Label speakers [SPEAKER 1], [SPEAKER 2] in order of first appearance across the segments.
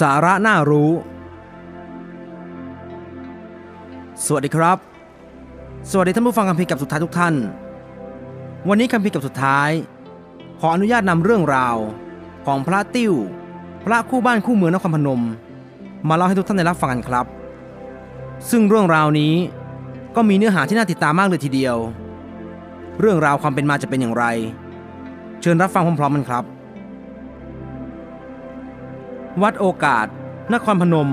[SPEAKER 1] สาระน่ารู้ สวัสดีครับ สวัสดีท่านผู้ฟังคำพีร์กับสุดท้ายทุกท่าน วันนี้คำพีร์กับสุดท้าย ขออนุญาตนำเรื่องราวของพระติ้ว พระคู่บ้านคู่เมืองนครพนม มาเล่าให้ทุกท่านได้รับฟังกันครับ ซึ่งเรื่องราวนี้ก็มีเนื้อหาที่น่าติดตามมากเลยทีเดียว เรื่องราวความเป็นมาจะเป็นอย่างไร เชิญรับฟังพร้อมๆกันครับ วัดโอกาส นครพนม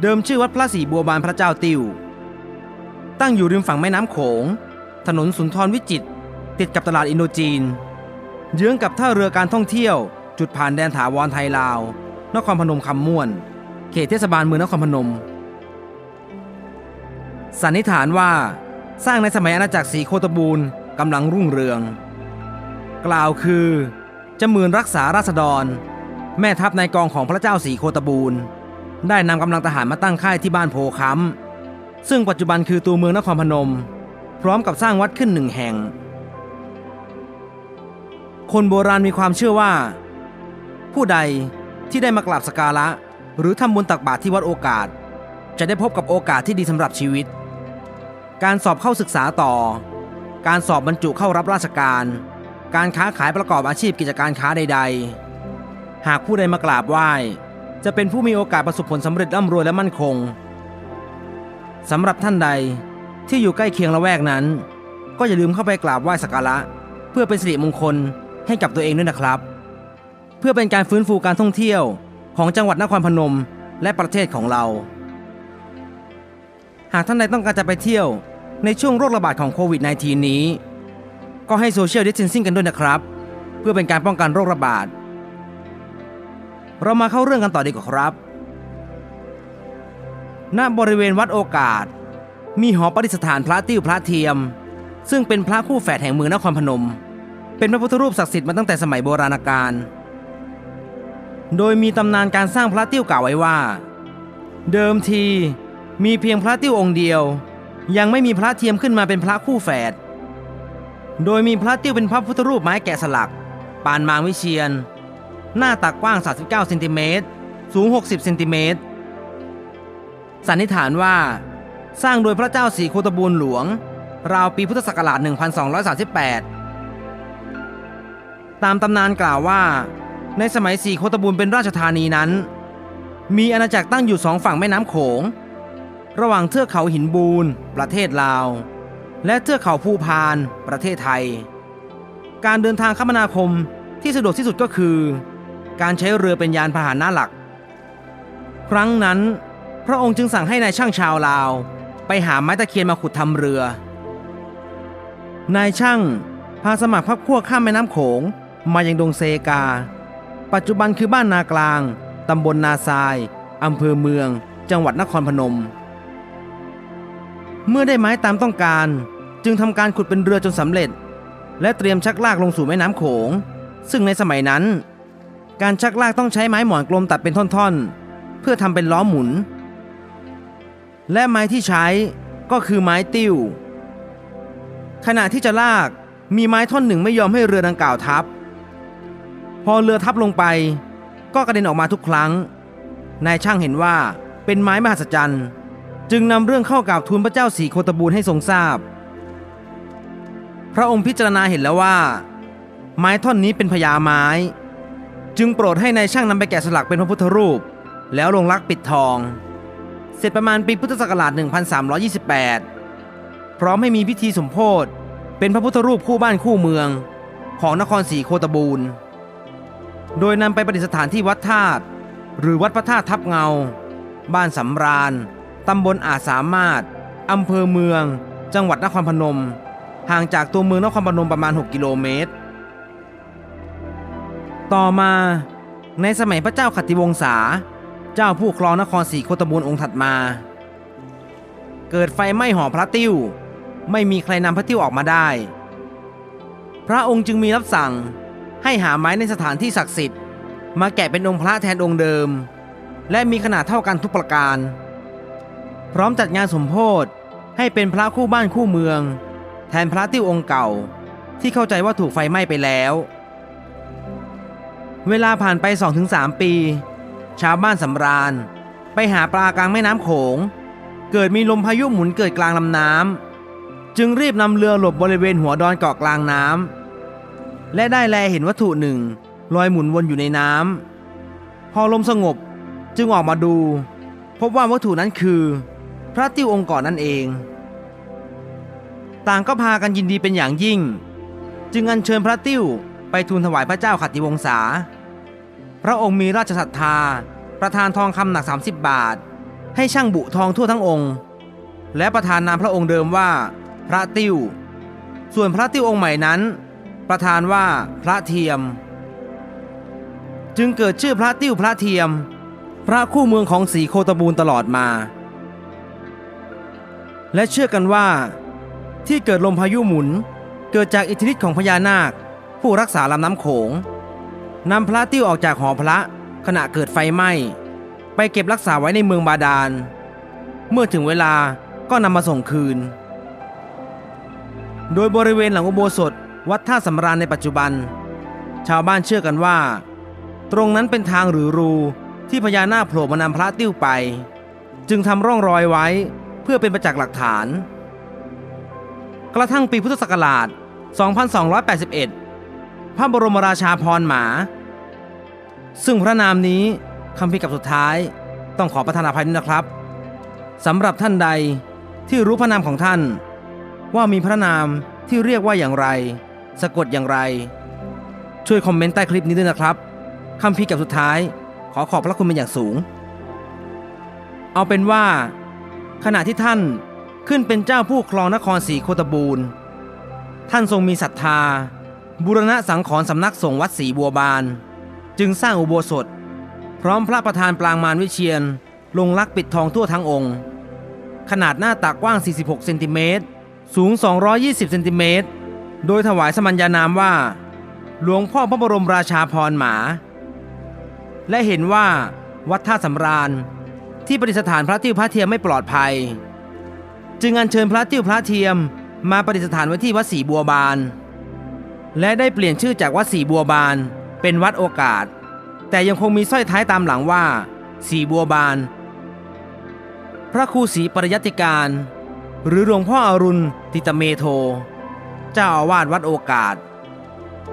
[SPEAKER 1] เดิมชื่อวัดพระศรีบัวบานพระเจ้าติว ตั้งอยู่ริมฝั่งแม่น้ำโขง ถนนสุนทรวิจิตติดกับตลาดอินโดจีน เยื้องกับท่าเรือการท่องเที่ยว จุดผ่านแดนถาวรไทยลาว นครพนมคำม่วน เขตเทศบาลเมืองนครพนม สันนิษฐานว่าสร้างในสมัยอาณาจักรศรีโคตบูรณ์กำลังรุ่งเรือง กล่าวคือจำเมือนรักษาราษฎร แม่ทัพนายกองของพระเจ้าศรีโคตบูรณ์ได้นำกำลังทหารมาตั้งค่ายที่บ้านโพค้ำซึ่งปัจจุบันคือตัวเมืองนครพนม พร้อมกับสร้างวัดขึ้นหนึ่งแห่ง คนโบราณมีความเชื่อว่า ผู้ใดที่ได้มากราบสกการะ หรือทำบุญตักบาตรที่วัดโอกาส จะได้พบกับโอกาสที่ดีสำหรับชีวิต การสอบเข้าศึกษาต่อ การสอบบรรจุเข้ารับราชการ การค้าขายประกอบอาชีพกิจการค้าใด ๆ หากผู้ใดมากราบไหว้ จะเป็นผู้มีโอกาสประสบผลสำเร็จร่ำรวยและมั่นคงสำหรับท่านใดที่อยู่ใกล้เคียงละแวกนั้น ก็อย่าลืมเข้าไปกราบไหว้สักการะ เพื่อเป็นสิริมงคลให้กับตัวเองด้วยนะครับ เพื่อเป็นการฟื้นฟูการท่องเที่ยวของจังหวัดนครพนมและประเทศของเรา หากท่านใดต้องการจะไปเที่ยวในช่วงโรคระบาดของโควิด -19 นี้ ก็ให้โซเชียลดิสเทนซิ่งกันด้วยนะครับ เพื่อเป็นการป้องกันโรคระบาด เรามาเข้าเรื่องกันต่อดีกว่าครับ ณ บริเวณวัดโอกาส มีหอประดิษฐานพระติ้วพระเทียม ซึ่งเป็นพระคู่แฝดแห่งเมืองนครพนม เป็นพระพุทธรูปศักดิ์สิทธิ์มาตั้งแต่สมัยโบราณกาล โดยมีตำนานการสร้างพระติ้วกล่าวไว้ว่า เดิมทีมีเพียงพระติ้วองค์เดียว ยังไม่มีพระเทียมขึ้นมาเป็นพระคู่แฝด โดยมีพระติ้วเป็นพระพุทธรูปไม้แกะสลัก ปานมางวิเชียน หน้าตักกว้าง 39เซนติเมตรสูง 60เซนติเมตรสันนิษฐานว่า สร้างโดยพระเจ้าศรีโคตบูรณ์หลวง ราวปีพุทธศักราช 1238 ตามตำนานกล่าวว่า ในสมัยศรีโคตบูรณ์เป็นราชธานีนั้น มีอาณาจักรตั้งอยู่สองฝั่งแม่น้ำโขง ระหว่างเทือกเขาหินบูนประเทศลาว และเทือกเขาภูพาน ประเทศไทย การเดินทางคมนาคมที่สะดวกที่สุดก็คือ การใช้เรือเป็นยานพาหนะหลัก ครั้งนั้น พระองค์จึงสั่งให้นายช่างชาวลาว ไปหาไม้ตะเคียนมาขุดทำเรือ นายช่างพาสมัครพับขั้วข้ามแม่น้ำโขงมายังดงเซกา ปัจจุบันคือบ้านนากลาง ตำบลนาทรายอำเภอเมือง จังหวัดนครพนม เมื่อได้ไม้ตามต้องการจึงทำการขุดเป็นเรือจนสำเร็จ และเตรียมชักลากลงสู่แม่น้ำโขง ซึ่งในสมัยนั้น การชักลากต้องใช้ไม้หมอนกลมตัดเป็นท่อนๆ เพื่อทำเป็นล้อหมุน และไม้ที่ใช้ก็คือไม้ติ้ว ขณะที่จะลากมีไม้ท่อนหนึ่งไม่ยอมให้เรือดังกล่าวทับ พอเรือทับลงไป ก็กระเด็นออกมาทุกครั้ง นายช่างเห็นว่าเป็นไม้มหัศจรรย์ จึงนำเรื่องเข้ากราบทูลพระเจ้าสีโคตบูรณ์ให้ทรงทราบ พระองค์พิจารณาเห็นแล้วว่า ไม้ท่อนนี้เป็นพญาไม้ จึงโปรดให้นายช่างนำไปแกะสลักเป็นพระพุทธรูป แล้วลงรักปิดทอง เสร็จประมาณปีพุทธศักราช 1328 พร้อมให้มีพิธีสมโพธิเป็นพระพุทธรูปคู่บ้านคู่เมือง ของนครศรีโคตบูรณ์ โดยนำไปประดิษฐานที่วัดธาตุหรือวัดพระธาตุทับเงา บ้านสำราญตำบลอาสามารถอำเภอเมือง จังหวัดนครพนม ห่างจากตัวเมืองนครพนมประมาณ 6 กิโลเมตร ต่อมาในสมัยพระเจ้าขัตติวงศา เจ้าผู้ครองนครศรีโคตบูรณ์องค์ถัดมา เกิดไฟไหม้หอพระติ้ว ไม่มีใครนำพระติ้วออกมาได้ พระองค์จึงมีรับสั่งให้หาไม้ในสถานที่ศักดิ์สิทธิ์ มาแกะเป็นองค์พระแทนองค์เดิม และมีขนาดเท่ากันทุกประการ พร้อมจัดงานสมโพธิให้เป็นพระคู่บ้านคู่เมือง แทนพระติ้วองค์เก่า ที่เข้าใจว่าถูกไฟไหม้ไปแล้ว เวลาผ่านไป 2-3 ปี ชาวบ้านสำราญ ไปหาปลากลางแม่น้ำโขง เกิดมีลมพายุหมุนเกิดกลางลำน้ำจึงรีบนำเรือหลบบริเวณหัวดอนเกาะกลางน้ำและได้แลเห็นวัตถุหนึ่งลอยหมุนวนอยู่ในน้ำพอลมสงบจึงออกมาดู พบว่าวัตถุนั้นคือ พระติ้วองค์ก่อนนั่นเอง ต่างก็พากันยินดีเป็นอย่างยิ่ง จึงอัญเชิญพระติ้วไปทูลถวายพระเจ้าขัตติวงศา พระองค์มีราชศรัทธา ประทานทองคำหนัก 30 บาท ให้ช่างบุทองทั่วทั้งองค์ และประทานนามพระองค์เดิมว่า พระติ้ว ส่วนพระติ้วองค์ใหม่นั้น ประทานว่าพระเทียม จึงเกิดชื่อพระติ้วพระเทียม พระคู่เมืองของสีโคตบูลตลอดมา และเชื่อกันว่าที่เกิดลมพายุหมุน เกิดจากอิทธิฤทธิ์ของพญานาค ผู้รักษาลำน้ำโขง นำพระติ้วออกจากหอพระขณะเกิดไฟไหม้ ไปเก็บรักษาไว้ในเมืองบาดาล เมื่อถึงเวลาก็นำมาส่งคืน โดยบริเวณหลังอุโบสถวัดท่าสำราญในปัจจุบัน ชาวบ้านเชื่อกันว่า ตรงนั้นเป็นทางหรือรูที่พญานาคโผล่มานำพระติ้วไป จึงทำร่องรอยไว้เพื่อเป็นประจักษ์หลักฐาน กระทั่งปีพุทธศักราช 2281 พระบรมราชาพรหมา ซึ่งพระนามนี้คำพิกับสุดท้าย ต้องขอประทานอภัยด้วยนะครับสำหรับท่านใดที่รู้พระนามของท่าน ว่ามีพระนามที่เรียกว่าอย่างไร สะกดอย่างไร ช่วยคอมเมนต์ใต้คลิปนี้ด้วยนะครับคำพิกับสุดท้าย ขอขอบพระคุณเป็นอย่างสูง เอาเป็นว่า ขณะที่ท่านขึ้นเป็นเจ้าผู้ครองนครศรีโคตบูรณ์ท่านทรงมีศรัทธา บูรณะสังขรสำนักสงฆ์วัดศรีบัวบาน จึงสร้างอุโบสถ พร้อมพระประธานปรางมารวิเชียน ลงลักปิดทองทั่วทั้งองค์ ขนาดหน้าตักกว้าง 46 เซนติเมตร สูง 220 เซนติเมตร โดยถวายสมัญญานามว่า หลวงพ่อพระบรมราชาพรหมา และเห็นว่าวัดท่าสำราญ ที่ประดิษฐานพระติ้วพระเทียมไม่ปลอดภัย จึงอัญเชิญพระติ้วพระเทียมมาประดิษฐานไว้ที่วัดศรีบัวบาน และได้เปลี่ยนชื่อจากวัดศรีบัวบาน เป็นวัดโอกาส แต่ยังคงมีสร้อยท้ายตามหลังว่าศรีบัวบาน พระครูศรีปริยัติการ หรือหลวงพ่ออรุณติตเมโท เจ้าอาวาสวัดโอกาส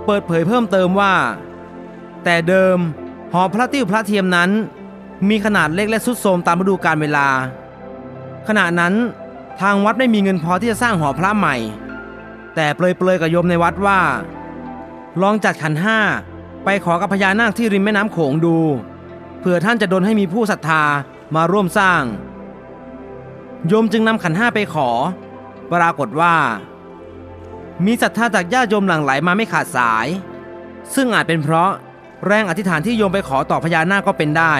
[SPEAKER 1] เปิดเผยเพิ่มเติมว่า แต่เดิมหอพระติ้วพระเทียมนั้น มีขนาดเล็กและสุดโทรมตามฤดูกาลเวลา ขณะนั้นทางวัดไม่มีเงินพอที่จะสร้างหอพระใหม่ แต่เปลยๆกับโยมในวัดว่า ลองจัดขันห้าไปขอกับพญานาคที่ริมแม่น้ำโขงดู เผื่อท่านจะดลให้มีผู้ศรัทธามาร่วมสร้าง โยมจึงนำขันห้าไปขอ ปรากฏว่า มีศรัทธาจากญาติโยมหลั่งไหลมาไม่ขาดสาย ซึ่งอาจเป็นเพราะแรงอธิษฐานที่โยมไปขอต่อพญานาคก็เป็นได้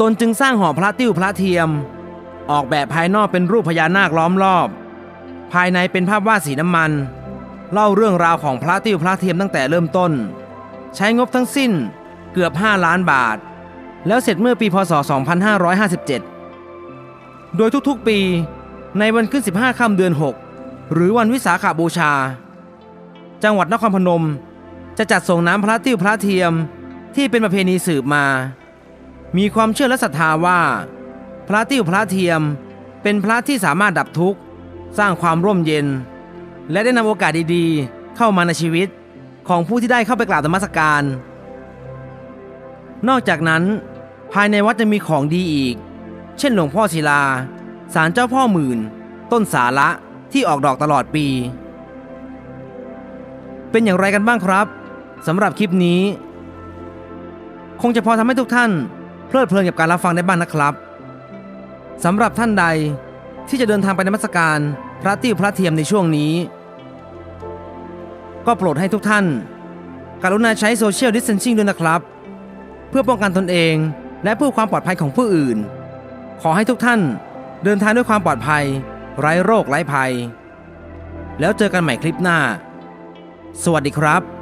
[SPEAKER 1] ตนจึงสร้างหอพระติ้วพระเทียม ออกแบบภายนอกเป็นรูปพญานาคล้อมรอบ ภายในเป็นภาพวาดสีน้ำมัน เล่าเรื่องราวของพระติ้วพระเทียมตั้งแต่เริ่มต้น ใช้งบทั้งสิ้นเกือบ 5 ล้านบาท แล้วเสร็จเมื่อปีพศ 2557 โดยทุกๆปีในวันขึ้น 15 ค่ำเดือน 6 หรือวันวิสาขาบูชา จังหวัดนครพนม จะจัดส่งน้ำพระติ้วพระเทียมที่เป็นประเพณีสืบมา มีความเชื่อและศรัทธาว่า พระติ้วพระเทียมเป็นพระที่สามารถดับทุกข์ สร้างความร่มเย็น และได้นำโอกาสดีๆ เข้ามาในชีวิตของผู้ที่ได้เข้าไปกราบธรรมสการ นอกจากนั้น ภายในวัดจะมีของดีอีก เช่นหลวงพ่อศิลาศาลเจ้าพ่อหมื่น ต้นสาระที่ออกดอกตลอดปี เป็นอย่างไรกันบ้างครับสำหรับคลิปนี้ คงจะพอทำให้ทุกท่านเพลิดเพลินกับการรับฟังได้บ้างนะครับสำหรับท่านใด ที่จะเดินทางไปนมัสการพระติ้วพระเทียมในช่วงนี้ ก็โปรดให้ทุกท่าน กรุณาใช้โซเชียลดิสเทนซิ่งด้วยนะครับ เพื่อป้องกันตนเองและเพื่อความปลอดภัยของผู้อื่น ขอให้ทุกท่านเดินทางด้วยความปลอดภัย ไร้โรคไร้ภัย แล้วเจอกันใหม่คลิปหน้า สวัสดีครับ